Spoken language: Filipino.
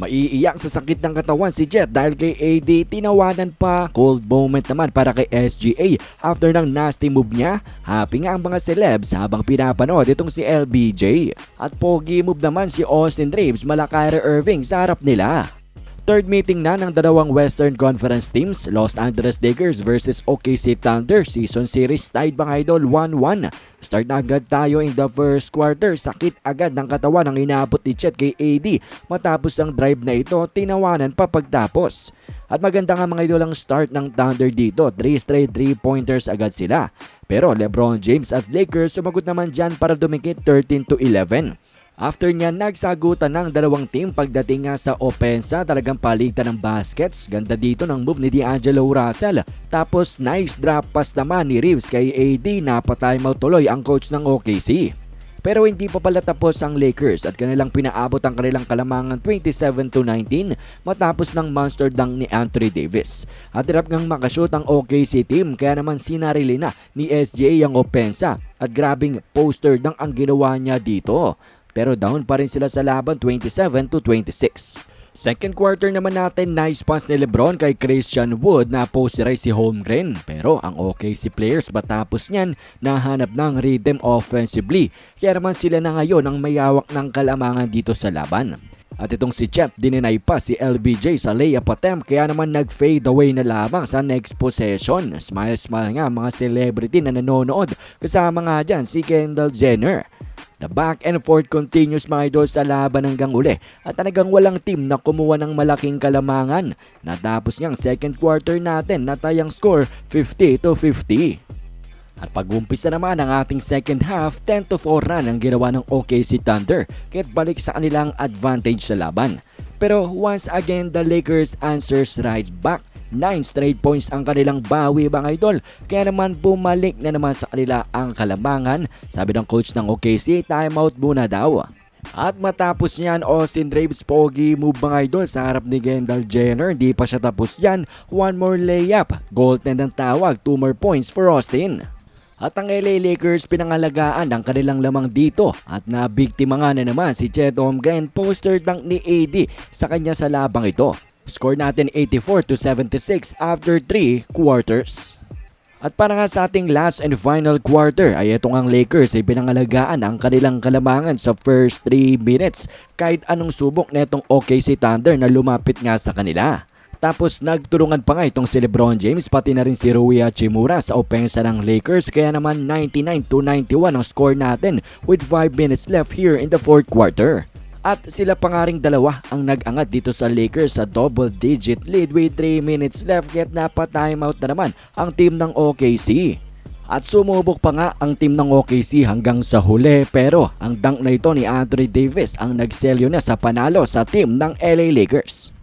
Maiiyak sa sakit ng katawan si Jet dahil kay AD tinawanan pa cold moment naman para kay SGA after ng nasty move niya. Happy nga ang mga celebs habang pinapanood itong si LBJ. At pogi move naman si Austin Reeves mala Kyrie Irving sa harap nila. Third meeting na ng dalawang Western Conference teams, Los Angeles Lakers versus OKC Thunder. Season series tied mga idol 1-1. Start na agad tayo in the first quarter. Sakit agad ng katawan ang inaabot ni Chet kay AD. Matapos ang drive na ito, tinawanan pa pagtapos. At maganda nga mga idol ang start ng Thunder dito. 3 straight 3-pointers agad sila. Pero Lebron James at Lakers sumagot naman dyan para dumikit 13 to 11. After niya nagsagutan ng dalawang team pagdating nga sa opensa talagang palitan ng baskets. Ganda dito ng move ni D'Angelo Russell. Tapos nice drop pass naman ni Reeves kay AD na patimeout tuloy ang coach ng OKC. Pero hindi pa pala tapos ang Lakers at kanilang pinaabot ang kanilang kalamangan 27 to 19 matapos ng monster dunk ni Anthony Davis. At hirap ngang makashoot ang OKC team kaya naman sinarili na ni SGA ang opensa at grabing poster dunk ang ginawa niya dito. Pero down pa rin sila sa laban 27 to 26. Second quarter naman natin, nice pass ni Lebron kay Christian Wood na posterize si Holmgren. Pero ang OKC players matapos niyan nahanap ng rhythm offensively. Kaya naman sila na ngayon ang mayawak ng kalamangan dito sa laban. At itong si Chet dininay pa si LBJ sa layup attempt kaya naman nag-fade away na lamang sa next possession. Smile smile nga mga celebrity na nanonood kasama nga dyan si Kendall Jenner. The back and forth continues mga idol sa laban hanggang uli at talagang walang team na kumuha ng malaking kalamangan. Natapos niyang second quarter natin na tayang score 50 to 50. At pag-umpisa naman ang ating second half, 10 to 4 run ang ginawa ng OKC Thunder kaya't balik sa kanilang advantage sa laban. Pero once again, the Lakers answers right back. 9 straight points ang kanilang bawi mga idol. Kaya naman bumalik na naman sa kanila ang kalamangan. Sabi ng coach ng OKC, timeout muna daw. At matapos niyan, Austin Reeves pogi move mga idol sa harap ni Kendall Jenner. Di pa siya tapos yan. One more layup. Goaltend ang tawag. Two more points for Austin. At ang LA Lakers pinangalagaan ang kanilang lamang dito at nabiktima nga na naman si Chet Holmgren poster dunk ni AD sa kanya sa labang ito. Score natin 84 to 76 after 3 quarters. At para nga sa ating last and final quarter ay itong ang Lakers ay pinangalagaan ang kanilang kalamangan sa first 3 minutes kahit anong subok na itong OKC Thunder na lumapit nga sa kanila. Tapos nagtulungan pa nga itong si Lebron James pati na rin si Rui Hachimura sa opensa ng Lakers kaya naman 99 to 91 ang score natin with 5 minutes left here in the fourth quarter. At sila pa nga ring dalawa ang nag-angat dito sa Lakers sa double digit lead with 3 minutes left yet napa-timeout na naman ang team ng OKC. At sumubok pa nga ang team ng OKC hanggang sa huli pero ang dunk na ito ni Anthony Davis ang nagselyo na sa panalo sa team ng LA Lakers.